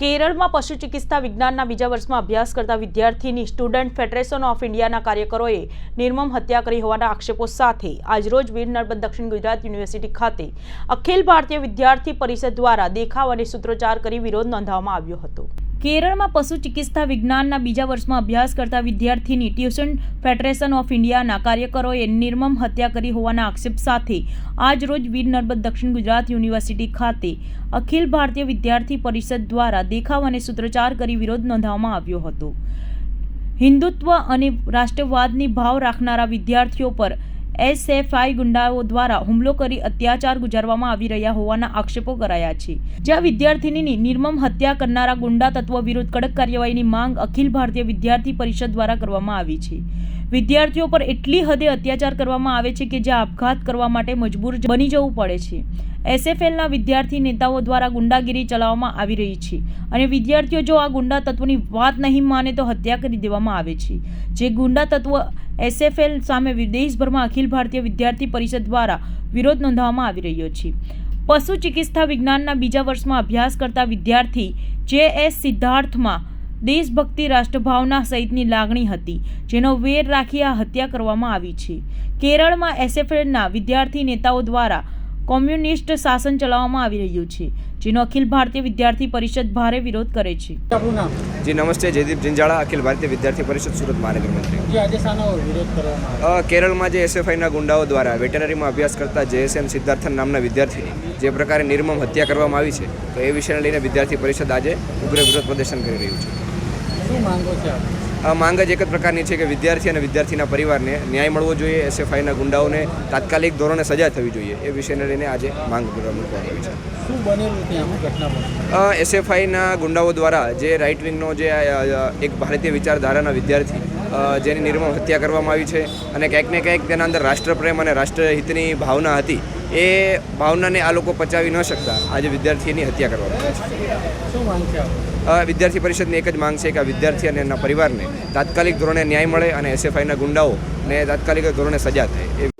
કેરળમાં પશુ ચિકિત્સા વિજ્ઞાનના બીજા વર્ષમાં અભ્યાસ કરતા વિદ્યાર્થીની સ્ટુડન્ટ ફેડરેશન ઓફ ઇન્ડિયાના કાર્યકરોએ નિર્મમ હત્યા કરી હોવાના આક્ષેપો સાથે આજરોજ વીર નર્મદ દક્ષિણ ગુજરાત યુનિવર્સિટી ખાતે અખિલ ભારતીય વિદ્યાર્થી પરિષદ દ્વારા દેખાવ અને સૂત્રોચ્ચાર કરી વિરોધ નોંધાવવામાં આવ્યો હતો. કેરળમાં પશુ ચિકિત્સા વિજ્ઞાનના બીજા વર્ષમાં અભ્યાસ કરતા વિદ્યાર્થીની ટ્યુશન ફેડરેશન ઓફ ઇન્ડિયાના કાર્યકરોએ નિર્મમ હત્યા કરી હોવાના આક્ષેપ સાથે આજ રોજ વીર નર્મદ દક્ષિણ ગુજરાત યુનિવર્સિટી ખાતે અખિલ ભારતીય વિદ્યાર્થી પરિષદ દ્વારા દેખાવ અને સૂત્રોચ્ચાર કરી વિરોધ નોંધાવવામાં આવ્યો હતો. હિન્દુત્વ અને રાષ્ટ્રવાદની ભાવ રાખનારા વિદ્યાર્થીઓ પર એસએફઆઈ ગુંડાઓ દ્વારા હુમલો કરી અત્યાચાર ગુજારવામાં આવી રહ્યા હોવાના આક્ષેપો કરાયા છે. જ્યાં વિદ્યાર્થીની નિર્મમ હત્યા કરનારા ગુંડા તત્વો વિરુદ્ધ કડક કાર્યવાહીની માંગ અખિલ ભારતીય વિદ્યાર્થી પરિષદ દ્વારા કરવામાં આવી છે. વિદ્યાર્થીઓ પર એટલી હદે અત્યાચાર કરવામાં આવે છે કે જે આપઘાત કરવા માટે મજબૂર બની જવું પડે છે. એસએફએલના વિદ્યાર્થી નેતાઓ દ્વારા ગુંડાગીરી ચલાવવામાં આવી રહી છે અને વિદ્યાર્થીઓ જો આ ગુંડા તત્વોની વાત નહીં માને તો હત્યા કરી દેવામાં આવે છે. જે ગુંડા તત્વ એસએફએલ સામે દેશભરમાં અખિલ ભારતીય વિદ્યાર્થી પરિષદ દ્વારા વિરોધ નોંધાવવામાં આવી રહ્યો છે. પશુ ચિકિત્સા વિજ્ઞાનના બીજા વર્ષમાં અભ્યાસ કરતા વિદ્યાર્થી જે એસ સિદ્ધાર્થમાં દેશભક્તિ રાષ્ટ્રભાવના સહિતની લાગણી હતી, જેનો વેર રાખી આ હત્યા કરવામાં આવી છે. કેરળમાં એસએફએલના વિદ્યાર્થી નેતાઓ દ્વારા કોમ્યુનિસ્ટ શાસન ચલાવવામાં આવી રહ્યું છે જેનો અખિલ ભારતીય વિદ્યાર્થી પરિષદ ભારે વિરોધ કરે છે. જી નમસ્તે જયદીપ જિંજાળા અખિલ ભારતીય વિદ્યાર્થી પરિષદ સુરત મહાનગર મંત્રી. કેરળમાં જે એસએફઆઈના ગુંડાઓ દ્વારા વેટરનરીમાં અભ્યાસ કરતા જેએસએમ સિદ્ધાર્થન નામના વિદ્યાર્થીની જે પ્રકારે નિર્મમ હત્યા કરવામાં આવી છે તો એ વિષયને લઈને વિદ્યાર્થી પરિષદ આજે ઉગ્ર વિરોધ પ્રદર્શન કરી રહ્યું છે. શું માંગો છે આપ? આ માંગ જ એક જ પ્રકારની છે કે વિદ્યાર્થી અને વિદ્યાર્થીના પરિવારને ન્યાય મળવો જોઈએ એસએફઆઈના ગુંડાઓને તાત્કાલિક ધોરણે સજા થવી જોઈએ એ વિષયને લઈને આજે માંગ મૂકવામાં આવી છે. એસએફઆઈના ગુંડાઓ દ્વારા જે રાઇટ વિંગનો જે એક ભારતીય વિચારધારાના વિદ્યાર્થી જેની નિર્મમ હત્યા કરવામાં આવી છે અને ક્યાંક ને ક્યાંક તેના અંદર રાષ્ટ્રપ્રેમ અને રાષ્ટ્રહિતની ભાવના હતી. એ ભાવનાને આ લોકો પચાવી ન શકતા. આજે વિદ્યાર્થીની હત્યા કરવામાં આવી છે. વિદ્યાર્થી પરિષદની એક જ માંગ છે કે આ વિદ્યાર્થી અને એના પરિવારને તાત્કાલિક ધોરણે ન્યાય મળે અને એસએફઆઈના ગુંડાઓને તાત્કાલિક ધોરણે સજા થાય.